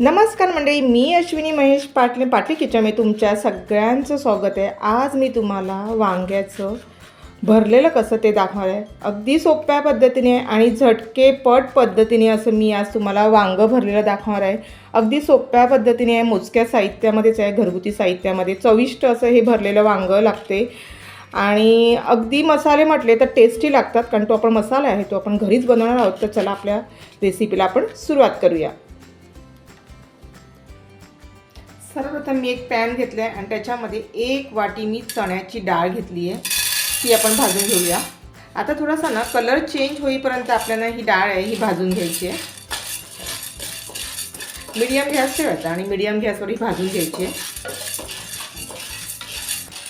नमस्कार मंडळी मी अश्विनी महेश पाटले पाटली किचनमध्ये तुमच्या सगळ्यांचं स्वागत आहे. आज मी तुम्हाला वांग्याचं भरलेलं कसं ते दाखवणार आहे. अगदी सोप्या पद्धतीने आणि झटकेपट पद्धतीने असं मी आज तुम्हाला वांगं भरलेलं दाखवणार आहे. अगदी सोप्या पद्धतीने आहे मोजक्या साहित्यामध्येच आहे घरगुती साहित्यामध्ये. चविष्ट असं हे भरलेलं वांगं लागते. आणि अगदी मसाले म्हटले तर टेस्टी लागतात कारण तो आपण मसाला आहे तो आपण घरीच बनवणार आहोत. तर चला आपल्या रेसिपीला आपण सुरुवात करूया. सर्वप्रथम मी एक पॅन घेतलं आहे आणि त्याच्यामध्ये एक वाटी मी चण्याची डाळ घेतली आहे. ती आपण भाजून घेऊया. आता थोडासा ना कलर चेंज होईपर्यंत आपल्याला ही डाळ आहे ही भाजून घ्यायची आहे. मीडियम गॅस ठेवायचा आणि मीडियम गॅसवर ही भाजून घ्यायची आहे.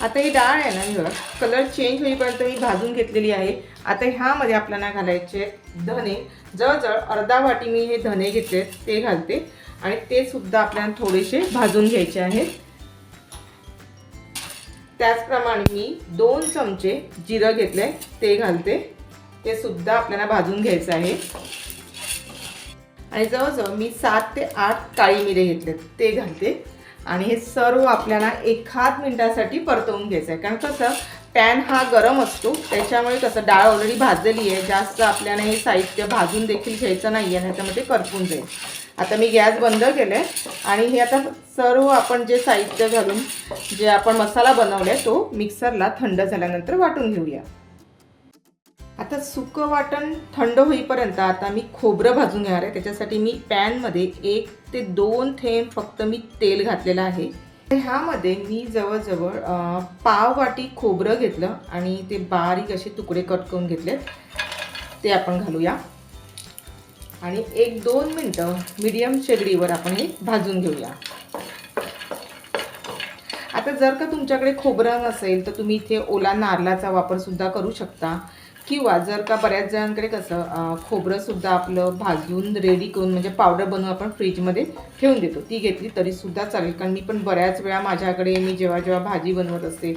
आता ही डाळ आहे ना ही बघा कलर चेंज होईपर्यंत मी भाजून घेतलेली आहे. आता ह्यामध्ये आपल्याला घालायचे धने. जवळजवळ अर्धा वाटी मी हे धने घेतले ते घालते. आणि ते सुद्धा आपल्याला थोडेसे भाजून घ्यायचे आहेत. त्याचप्रमाणे मी दोन चमचे जिरं घेतले ते घालते. ते सुद्धा आपल्याला भाजून घ्यायचं आहे. आणि जवळजवळ मी सात ते आठ काळी मिरे घेतले ते घालते. आणि हे सर्व आपल्याला एखाद मिनिटासाठी परतवून घ्यायचं आहे. कारण कसं पॅन हा गरम असतो. त्याच्यामुळे कसं डाळ ऑलरेडी भाजलेली आहे. जास्त आपल्याला हे साहित्य भाजून देखील घ्यायचं नाही आहे ह्याच्यामध्ये करपून जाईल. आता मी गॅस बंद केलं आहे आणि हे आता सर्व आपण जे साहित्य घालून जे आपण मसाला बनवला आहे तो मिक्सरला थंड झाल्यानंतर वाटून घेऊया. आता सुकं वाटण थंड होईपर्यंत आता मी खोबरं भाजून घेणार आहे. त्याच्यासाठी मी पॅनमध्ये एक ते दोन थेंब फक्त मी तेल घातलेलं आहे. ह्यामध्ये मी जवळजवळ पाव वाटी खोबरं घेतलं आणि ते बारीक असे तुकडे कट करून घेतलेत ते आपण घालूया. आणि एक दोन मिनटं मीडियम शेगडीवर आपण हे भाजून घेऊया. आता जर का तुमच्याकडे खोबरं नसेल तर तुम्ही इथे ओला नारळाचा वापरसुद्धा करू शकता. किंवा जर का बऱ्याच जणांकडे कसं खोबरंसुद्धा आपलं भाजून रेडी करून म्हणजे पावडर बनवून आपण फ्रीजमध्ये ठेवून देतो. ती घेतली तरीसुद्धा चालेल. कारण मी पण बऱ्याच वेळा माझ्याकडे मी जेव्हा जेव्हा भाजी बनवत असते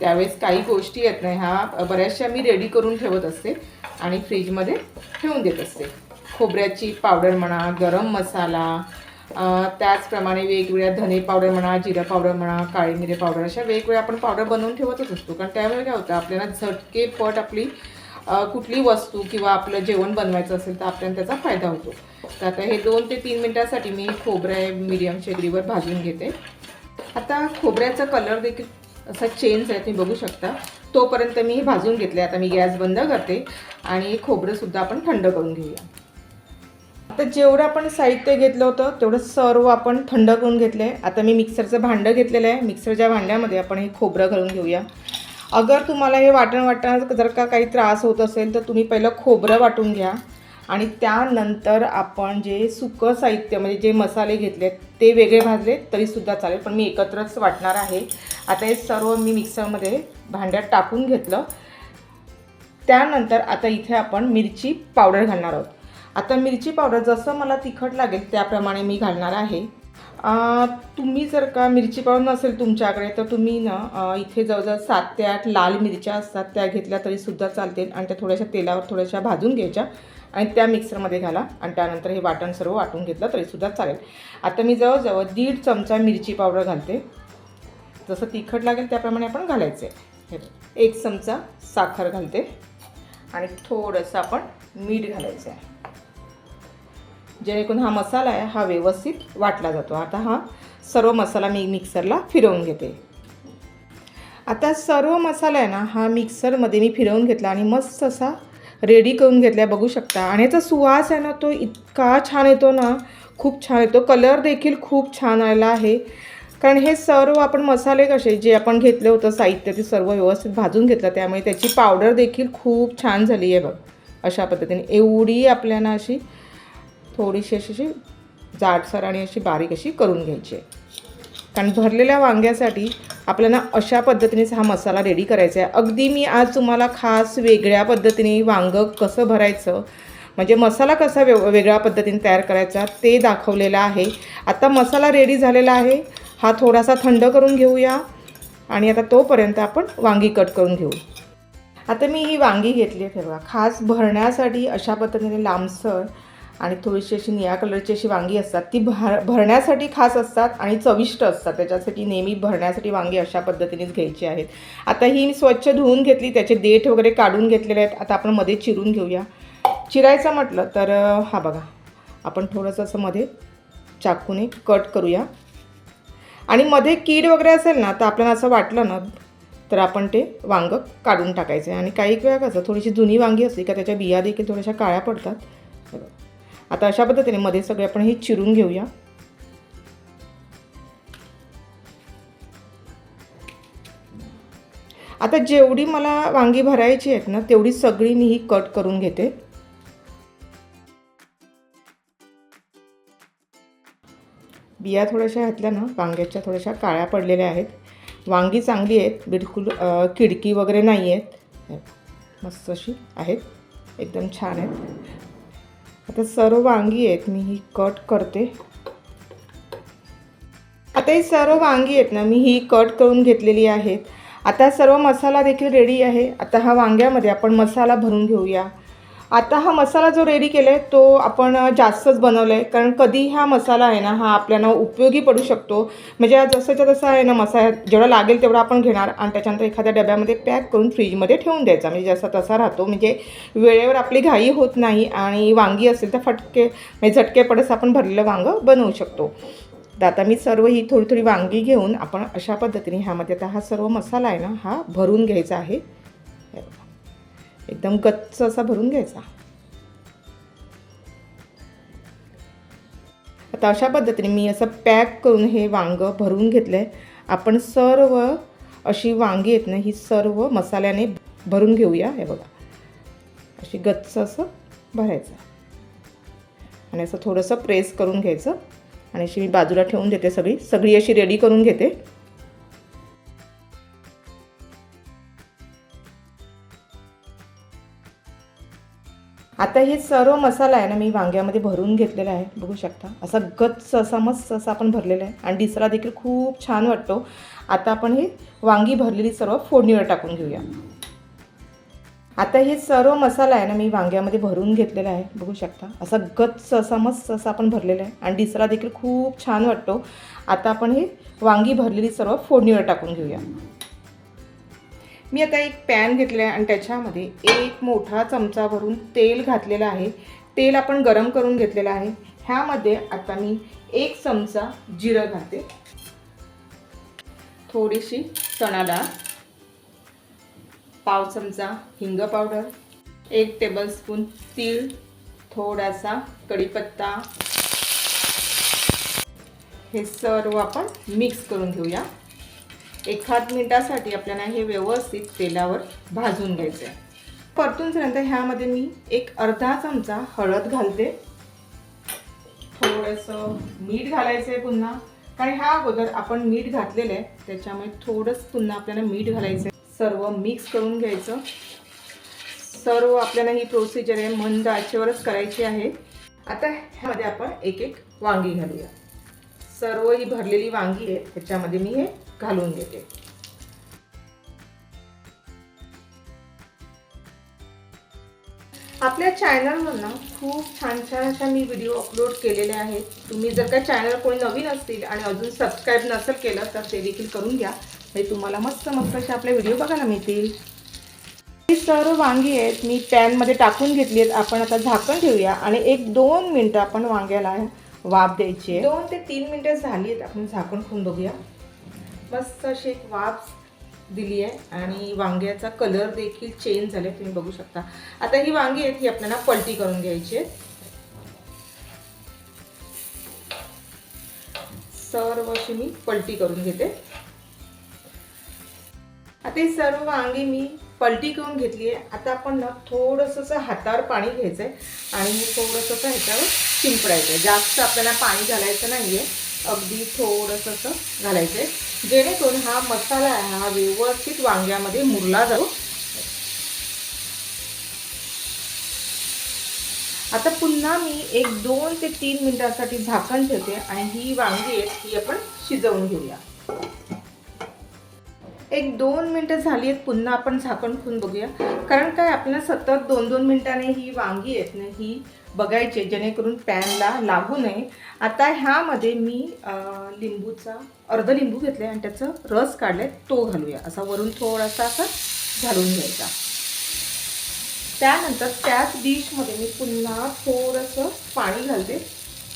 त्यावेळेस काही गोष्टी येत नाही. ह्या बऱ्याचशा मी रेडी करून ठेवत असते आणि फ्रीजमध्ये ठेवून देत असते. खोबऱ्याची पावडर म्हणा गरम मसाला त्याचप्रमाणे वेगवेगळ्या धने पावडर म्हणा जिरा पावडर म्हणा काळी मिरे पावडर अशा वेगवेगळ्या आपण पावडर बनवून ठेवतच असतो. कारण त्यावेळी काय होतं आपल्याला झटके पट आपली कुठली वस्तू किंवा आपलं जेवण बनवायचं असेल तर आपल्याला त्याचा फायदा होतो. तर आता हे दोन ते तीन मिनटासाठी मी खोबरं मिडियम शेगडीवर भाजून घेते. आता खोबऱ्याचा कलर देखील असा चेंज आहे तुम्ही बघू शकता. तोपर्यंत मी हे भाजून घेतले आता मी गॅस बंद करते आणि खोबरंसुद्धा आपण थंड करून घेऊया. आता जेवढं आपण साहित्य घेतलं होतं तेवढं सर्व आपण थंड करून घेतलं आहे आता मी मिक्सरचं भांडं घेतलेलं आहे. मिक्सरच्या भांड्यामध्ये आपण हे खोबरं घालून घेऊया. अगर तुम्हाला हे वाटण वाटण जर का काही त्रास होत असेल तर तुम्ही पहिलं खोबरं वाटून घ्या. आणि त्यानंतर आपण जे सुकं साहित्य म्हणजे जे मसाले घेतले ते वेगळे भाजले तरीसुद्धा चालेल. पण मी एकत्रच वाटणार आहे. आता हे सर्व मी मिक्सरमध्ये भांड्यात टाकून घेतलं. त्यानंतर आता इथे आपण मिरची पावडर घालणार आहोत. आता मिरची पावडर जसं मला तिखट लागेल त्याप्रमाणे मी घालणार आहे. तुम्ही जर का मिरची पावडर नसेल तुमच्याकडे तर तुम्ही ना इथे जवळजवळ सात ते आठ लाल मिरच्या असतात. त्या घेतल्या तरीसुद्धा चालतील आणि त्या थोड्याशा तेलावर थोड्याशा भाजून घ्यायच्या आणि त्या मिक्सरमध्ये घाला आणि त्यानंतर हे वाटण सर्व वाटून घेतलं तरीसुद्धा चालेल. आता मी जवळजवळ दीड चमचा मिरची पावडर घालते. जसं तिखट लागेल त्याप्रमाणे आपण घालायचं. आहे एक चमचा साखर घालते आणि थोडंसं आपण मीठ घालायचं आहे. जेणेकरून हा मसाला आहे हा व्यवस्थित वाटला जातो. आता हा सर्व मसाला मी मिक्सरला फिरवून घेते. आता सर्व मसाला आहे ना हा मिक्सरमध्ये मी फिरवून घेतला आणि मस्त असा रेडी करून घेतला बघू शकता. आणि याचा सुवास आहे ना तो इतका छान येतो ना खूप छान येतो. कलर देखील खूप छान आलेला आहे. कारण हे सर्व आपण मसाले कसे जे आपण घेतलं होतं साहित्य ते सर्व व्यवस्थित भाजून घेतलं. त्यामुळे त्याची पावडर देखील खूप छान झाली आहे बघ अशा पद्धतीने. एवढी आपल्याला अशी थोडीशी अशी अशी जाडसर आणि अशी बारीक अशी करून घ्यायची आहे. कारण भरलेल्या वांग्यासाठी आपल्याला अशा पद्धतीनेच हा मसाला रेडी करायचा आहे. अगदी मी आज तुम्हाला खास वेगळ्या पद्धतीने वांगं कसं भरायचं म्हणजे मसाला कसा वे वेगळ्या पद्धतीने तयार करायचा ते दाखवलेलं आहे. आता मसाला रेडी झालेला आहे. हा थोडासा थंड करून घेऊया आणि आता तोपर्यंत आपण वांगी कट करून घेऊ. आता मी ही वांगी घेतली आहे ठेवा खास भरण्यासाठी अशा पद्धतीने लांबसर आणि थोडीशी अशी निळ्या कलरची अशी वांगी असतात ती भर भरण्यासाठी खास असतात आणि चविष्ट असतात. त्याच्यासाठी नेहमी भरण्यासाठी वांगी अशा पद्धतीनेच घ्यायची आहेत. आता ही मी स्वच्छ धुवून घेतली त्याचे देठ वगैरे काढून घेतलेले आहेत. आता आपण मध्ये चिरून घेऊया. चिरायचं म्हटलं तर हा बघा. आपण थोडंसं असं मध्ये चाकूने कट करूया. आणि मध्ये कीड वगैरे असेल ना तर आपल्याला असं वाटलं ना तर आपण ते वांग काढून टाकायचं आणि काही वेळा कसं थोडीशी जुनी वांगी असली का त्याच्या बिया देखील थोड्याशा काळ्या पडतात. आता अशा पद्धतीने मध्ये सगळे आपण हे चिरून घेऊया. आता जेवढी मला वांगी भरायची आहेत ना तेवढी सगळी मी ही कट करून घेते. बिया थोड्याशा घातल्या ना वांग्याच्या थोड्याशा काळ्या पडलेल्या आहेत. वांगी चांगली आहेत बिलकुल किडकी वगैरे नाही आहेत मस्त अशी आहेत एकदम छान आहेत. आता सर्व वांगी आहेत मी ही कट करते. आता ही सर्व वांगी आहेत ना मी ही कट करून घेतलेली आहेत. आता सर्व मसाला देखील रेडी आहे. आता हा वांग्यामध्ये आपण मसाला भरून घेऊया. आता हा मसाला जो रेडी केला आहे तो आपण जास्तच बनवला आहे कारण कधी हा मसाला आहे ना हा आपल्याला उपयोगी पडू शकतो. म्हणजे जसंच्या तसा आहे ना मसाला जेवढा लागेल तेवढा आपण घेणार आणि त्याच्यानंतर एखाद्या डब्यामध्ये पॅक करून फ्रीजमध्ये ठेवून द्यायचा. म्हणजे जसा तसा राहतो. म्हणजे वेळेवर आपली घाई होत नाही आणि वांगी असेल तर फटके म्हणजे झटके पडस आपण भरलेलं वांगं बनवू शकतो. तर आता मी सर्व ही थोडी थोडी वांगी घेऊन आपण अशा पद्धतीने ह्यामध्ये आता हा सर्व मसाला आहे ना हा भरून घ्यायचा आहे. एकदम गच्च असा भरून घ्यायचा. आता अशा पद्धतीने मी असं पॅक करून हे वांगं भरून घेतलं आहे आपण सर्व अशी वांगी आहेत ना ही सर्व मसाल्याने भरून घेऊया. हे बघा. अशी गच्च असं भरायचं. आणि असं थोडंसं प्रेस करून घ्यायचं. आणि अशी मी बाजूला ठेवून देते सगळी. सगळी अशी रेडी करून घेते. आता हे सर्व मसाला आहे ना मी वांग्यामध्ये भरून घेतलेला आहे बघू शकता. असा गच्च असा मस्त असा आपण भरलेला आहे. आणि दिसरा देखील खूप छान वाटतो. आता आपण हे वांगी भरलेली सर्व फोडणीवर टाकून घेऊया. आता हे सर्व मसाला आहे ना मी वांग्यामध्ये भरून घेतलेला आहे बघू शकता. असा गच्च असा मस्त असा आपण भरलेला आहे. आणि दिसरा देखील खूप छान वाटतो. आता आपण हे वांगी भरलेली सर्व फोडणीवर टाकून घेऊया. मी आता एक पॅन घेतलं आहे आणि त्याच्यामध्ये एक मोठा चमचा भरून तेल घातलेलं आहे. तेल आपण गरम करून घेतलेलं आहे. ह्यामध्ये आता मी एक चमचा जिरं घालते. थोडीशी चणा डाळ पाव चमचा हिंग पावडर एक टेबलस्पून तीळ थोडासा कढीपत्ता. हे सर्व आपण मिक्स करून घेऊया. एखाद मिनिटासाठी आपल्याला हे व्यवस्थित तेलावर भाजून घ्यायचं आहे. परतून झाल्यानंतर ह्यामध्ये मी एक अर्धा चमचा हळद घालते. थोडंसं मीठ घालायचं आहे पुन्हा. कारण ह्या अगोदर आपण मीठ घातलेलं आहे त्याच्यामुळे थोडंच पुन्हा आपल्याला मीठ घालायचं आहे सर्व मिक्स करून घ्यायचं. सर्व आपल्याला ही प्रोसिजर आहे मंद आचेवरच करायची आहे. आता ह्यामध्ये आपण एक एक वांगी घालूया. सर्व ही भरलेली वांगी आहे त्याच्यामध्ये मी हे घालून घेते आपल्या चॅनलवर ना खूप छान छान अशा मी व्हिडिओ अपलोड केलेले आहेत. तुम्ही जर का चॅनल कोणी नवीन असतील आणि अजून सबस्क्राईब नसेल केलं तर ते देखील करून घ्या. म्हणजे तुम्हाला मस्त मस्त असे आपले व्हिडिओ बघायला मिळतील. ही सर्व वांगी आहेत मी पॅनमध्ये टाकून घेतली आहेत. आपण आता झाकण ठेवूया आणि एक दोन मिनटं आपण वांग्याला वाफ द्यायची आहे. दोन ते तीन मिनटं झाली आहेत. आपण झाकण खून बघूया. मस्त अशी एक वाफ दिली आहे आणि वांग्याचा कलर देखील चेंज झाले तुम्ही बघू शकता. आता ही वांगी आहेत ही आपल्याला पलटी करून घ्यायची आहे सर्व अशी मी पलटी करून घेते. आता ही सर्व वांगी मी पलटी करून घेतली आहे. आता आपण ना थोडंसं हातावर पाणी घ्यायचं आहे आणि थोडंसं ह्याच्यावर शिंपडायचं आहे जास्त आपल्याला पाणी घालायचं नाही आहे अगदी थोडंसं असं घालायचं आहे जेणेकरून हा मसाला आहे हा व्यवस्थित वांग्यामध्ये मुरला जातो. आता पुन्हा मी एक दोन ते तीन मिनिटांसाठी झाकण ठेवते आणि ही वांगी आहेत ही आपण शिजवून घेऊया. एक दोन मिनटं झाली आहेत पुन्हा आपण झाकण खून बघूया. कारण काय आपल्याला सतत दोन दोन मिनिटाने ही वांगी आहेत ना ही बघायचे जेणेकरून पॅनला लागू नये. आता ह्यामध्ये मी लिंबूचा अर्ध लिंबू घेतला आहे आणि त्याचं रस काढले तो घालूया. असा वरून थोडासा असा घालून घ्यायचा. त्यानंतर त्याच डिशमध्ये मी पुन्हा थोडंसं पाणी घालते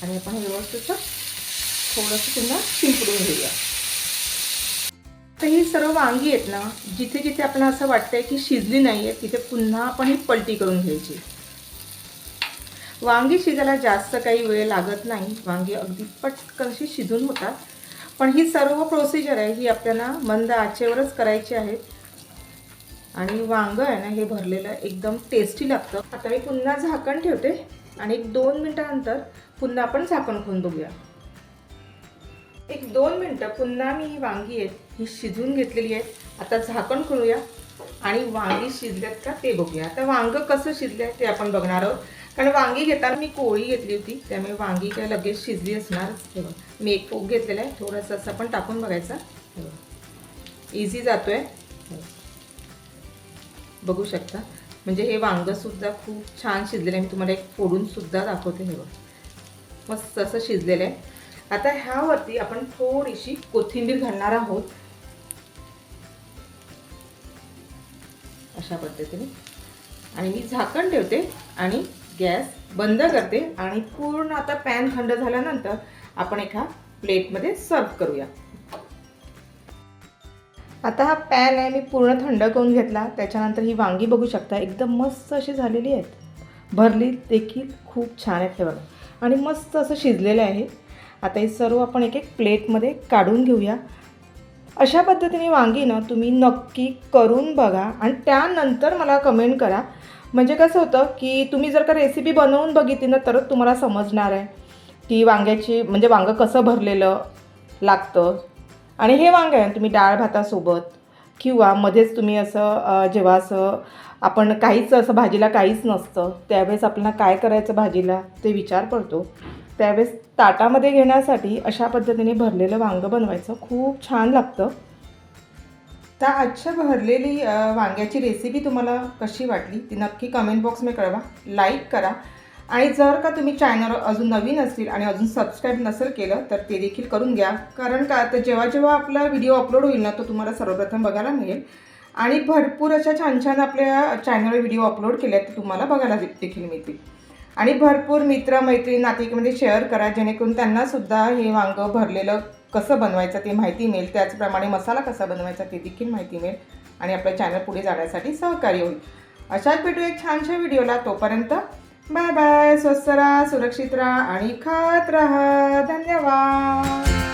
आणि आपण व्यवस्थित थोडंसं पुन्हा शिंपडून घेऊया. तर ही सर्व वांगी आहेत ना जिथे जिथे आपल्याला असं वाटतंय की शिजली नाही आहे तिथे पुन्हा आपण ही पलटी करून घ्यायची. वांगी शिजायला जास्त काही वेळ लागत नाही. वांगी अगदी पटकनशी शिजून होतात. पण ही सर्व प्रोसिजर आहे ही आपल्याला मंद आचेवरच करायची आहे. आणि वांग आहे ना हे भरलेलं एकदम टेस्टी लागतं. आता मी पुन्हा झाकण ठेवते आणि एक दोन मिनटानंतर पुन्हा आपण झाकण खोलून बघूया. एक दोन मिनटं पुन्हा मी ही वांगी आहेत ही शिजून घेतलेली आहे. आता झाकण खोलूया आणि वांगी शिजल्यात का ते बघूया. आता वांग कसं शिजलंय ते आपण बघणार आहोत. कारण वांगी घेताना मी कोळी घेतली होती त्यामुळे वांगी काय लगेच शिजली असणार. हे मी एक फोक घेतलेला आहे थोडंसं असं पण टाकून बघायचा. इझी जातो आहे बघू शकता. म्हणजे हे वांगंसुद्धा खूप छान शिजलेलं आहे. मी तुम्हाला एक फोडूनसुद्धा दाखवते हे बघ. मस्त असं शिजलेलं आहे. आता ह्यावरती आपण थोडीशी कोथिंबीर घालणार आहोत. अशा पद्धतीने. आणि मी झाकण ठेवते आणि गॅस बंद करते आणि पूर्ण आता पॅन थंड झाल्यानंतर आपण एका प्लेटमध्ये सर्व करूया. आता हा पॅन आहे मी पूर्ण थंड करून घेतला. त्याच्यानंतर ही वांगी बघू शकता एकदम मस्त अशी झालेली आहेत. भरली देखील खूप छान आहेत हे बघा. आणि मस्त असं शिजलेलं आहे. आता हे सर्व आपण एक एक प्लेटमध्ये काढून घेऊया. अशा पद्धतीने वांगी ना तुम्ही नक्की करून बघा आणि त्यानंतर मला कमेंट करा म्हणजे कसं होतं की तुम्ही जर का रेसिपी बनवून बघितली ना तरच तुम्हाला समजणार आहे की वांग्याची म्हणजे वांगं कसं भरलेलं लागतं. आणि हे वांगं आहे तुम्ही डाळ भातासोबत किंवा मध्येच तुम्ही असं जेव्हा असं आपण काहीच असं भाजीला काहीच नसतं त्यावेळेस आपल्याला काय करायचं भाजीला ते विचार पडतो. त्यावेळेस ताटामध्ये घेण्यासाठी अशा पद्धतीने भरलेलं वांगं बनवायचं खूप छान लागतं. तर आजच्या भरलेली वांग्याची रेसिपी तुम्हाला कशी वाटली? ती नक्की कमेंट बॉक्समध्ये कळवा. लाईक करा. आणि जर का तुम्ही चॅनल अजून नवीन असतील आणि अजून सबस्क्राईब नसेल केलं तर ते देखील करून घ्या. कारण का तर जेव्हा जेव्हा आपला व्हिडिओ अपलोड होईल ना तो तुम्हाला सर्वप्रथम बघायला मिळेल. आणि भरपूर अशा छान छान आपल्या चॅनलवर व्हिडिओ अपलोड केले आहेत ते तुम्हाला बघायला देखील मिळतील. आणि भरपूर मित्र मैत्रीण नातेवाईकामध्ये शेअर करा जेणेकरून त्यांनासुद्धा हे वांगं भरलेलं कसं बनवायचं ते माहिती मिळेल. त्याचप्रमाणे मसाला कसा बनवायचा ते देखील माहिती मिळेल. आणि आपलं चॅनल पुढे जाण्यासाठी सहकार्य होईल. अशाच भेटू एक छानशा व्हिडिओला. तोपर्यंत बाय बाय स्वस्त राहा सुरक्षित राहा आणि खात राहा. धन्यवाद.